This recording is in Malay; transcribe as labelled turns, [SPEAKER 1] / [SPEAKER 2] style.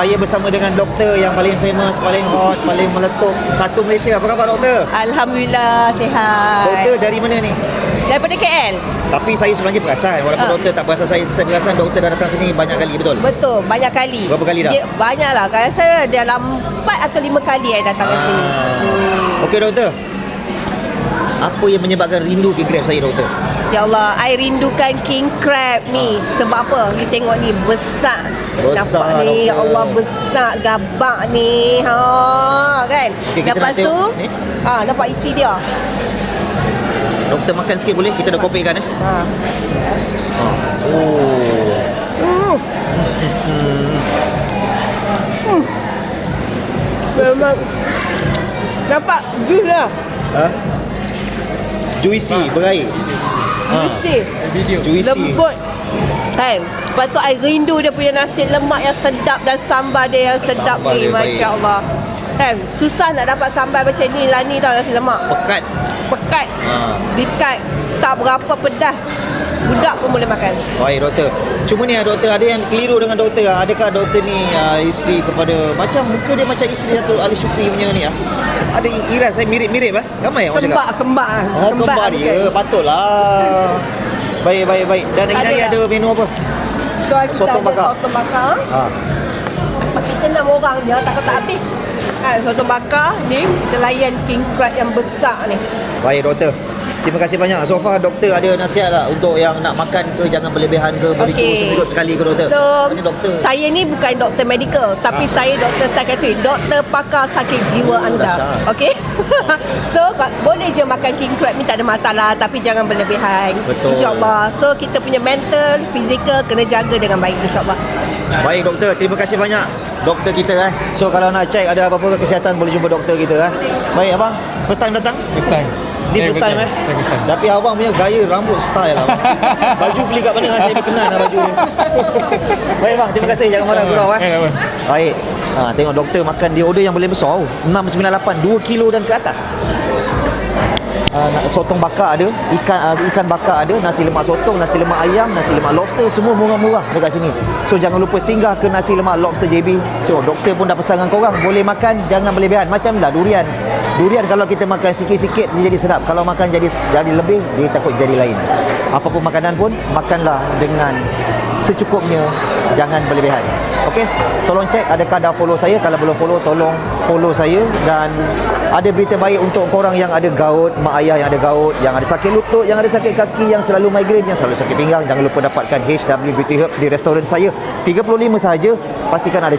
[SPEAKER 1] Saya bersama dengan doktor yang paling famous, paling hot, paling meletup Satu Malaysia. Apa khabar doktor?
[SPEAKER 2] Alhamdulillah sihat.
[SPEAKER 1] Doktor dari mana ni?
[SPEAKER 2] Daripada KL.
[SPEAKER 1] Tapi saya sebenarnya perasan Walaupun
[SPEAKER 2] Ha.
[SPEAKER 1] doktor tak perasan Saya, saya perasan doktor dah datang sini banyak kali Betul?
[SPEAKER 2] Betul, banyak kali.
[SPEAKER 1] Berapa kali dah?
[SPEAKER 2] Dia, banyak lah. Saya rasa dalam 4 atau 5 kali saya datang ke sini. Hmm.
[SPEAKER 1] Okey doktor Apa yang menyebabkan rindu king crab saya doktor?
[SPEAKER 2] Ya Allah, I rindukan king crab ni. Sebab apa? You tengok ni besar.
[SPEAKER 1] Besar,
[SPEAKER 2] Nampak ni, ya. Allah besar gabak ni. Ha, kan?
[SPEAKER 1] Kita
[SPEAKER 2] Lepas tu,
[SPEAKER 1] ni.
[SPEAKER 2] ha, nampak isi dia.
[SPEAKER 1] Doktor makan sikit boleh? Kita dah kopikan eh
[SPEAKER 2] Ha.
[SPEAKER 1] ha. Oh
[SPEAKER 2] Hmm. Hmm. Memang Nampak jus lah
[SPEAKER 1] ha? Juicy, berair
[SPEAKER 2] Mesti
[SPEAKER 1] Juicy
[SPEAKER 2] Lembut. Kan Lepas tu I rindu dia punya nasi lemak yang sedap Dan sambal dia yang sedap
[SPEAKER 1] Sambal
[SPEAKER 2] ni. Masya Allah Kan Susah nak dapat sambal macam ni. Lah ni tau nasi lemak.
[SPEAKER 1] Pekat.
[SPEAKER 2] Pekat.
[SPEAKER 1] Ha.
[SPEAKER 2] Dekat Tak berapa pedas. Budak pun boleh makan.
[SPEAKER 1] Baik doktor. Cuma ni ah, doktor Ada yang keliru dengan doktor ah. Adakah doktor ni uh, Isteri kepada Macam muka dia macam isteri Datuk Ali Syukri punya ni ah. Ada iras saya mirip-mirip ah. Ramai yang orang cakap.
[SPEAKER 2] Kembak. Kembak
[SPEAKER 1] Oh kembar dia. Patutlah. Baik baik baik. Dan hari
[SPEAKER 2] Ada.
[SPEAKER 1] ada menu apa?
[SPEAKER 2] So
[SPEAKER 1] Sotong
[SPEAKER 2] ada
[SPEAKER 1] bakar.
[SPEAKER 2] Sotong bakar.
[SPEAKER 1] Ha.
[SPEAKER 2] Kita enam orang je Takut tak habis. Kan sotong bakar Ni Kita layan king crab yang besar ni.
[SPEAKER 1] Baik doktor Terima kasih banyak So far doktor ada nasihat tak Untuk yang nak makan ke Jangan berlebihan ke Boleh okay. hidup sekali ke doktor
[SPEAKER 2] So,
[SPEAKER 1] Ini doktor
[SPEAKER 2] saya ni bukan doktor medical tapi
[SPEAKER 1] Ah.
[SPEAKER 2] saya doktor psikiatri, doktor pakar sakit jiwa anda.
[SPEAKER 1] Dahsyat.
[SPEAKER 2] Okey. so, boleh je makan king crab ni tak ada masalah tapi jangan berlebihan.
[SPEAKER 1] Betul.
[SPEAKER 2] Insya-Allah. So, kita punya mental, fizikal kena jaga dengan baik insya-Allah.
[SPEAKER 1] Baik doktor Terima kasih banyak Doktor kita eh So kalau nak check Ada apa-apa kesihatan Boleh jumpa doktor kita eh Baik abang First time datang
[SPEAKER 3] First time.
[SPEAKER 1] Ni first time eh
[SPEAKER 3] Saya first time.
[SPEAKER 1] Tapi abang punya gaya rambut style lah. Baju beli kat mana Saya berkenan lah baju ni Baik bang Terima kasih Jangan marah gurau eh
[SPEAKER 3] Eh.
[SPEAKER 1] Baik ha, Tengok doktor makan Dia order yang boleh besar oh. 698 2 kilo dan ke atas Uh, sotong bakar ada, ikan uh, ikan bakar ada, nasi lemak sotong, nasi lemak ayam, nasi lemak lobster semua murah-murah dekat sini. So jangan lupa singgah ke nasi lemak lobster JB. So doktor pun dah pesan dengan korang, boleh makan jangan berlebihan. Macam lah durian. Durian kalau kita makan sikit-sikit dia jadi sedap. Kalau makan jadi jadi lebih dia takut jadi lain. Apa pun makanan pun makanlah dengan secukupnya jangan berlebihan. Okey, tolong cek adakah dah follow saya. Kalau belum follow tolong follow saya dan ada berita baik untuk korang yang ada gout, mak ayah yang ada gout, yang ada sakit lutut, yang ada sakit kaki, yang selalu migraine, yang selalu sakit pinggang, jangan lupa dapatkan HW Beauty Herbs di restoran saya. 35 sahaja. Pastikan ada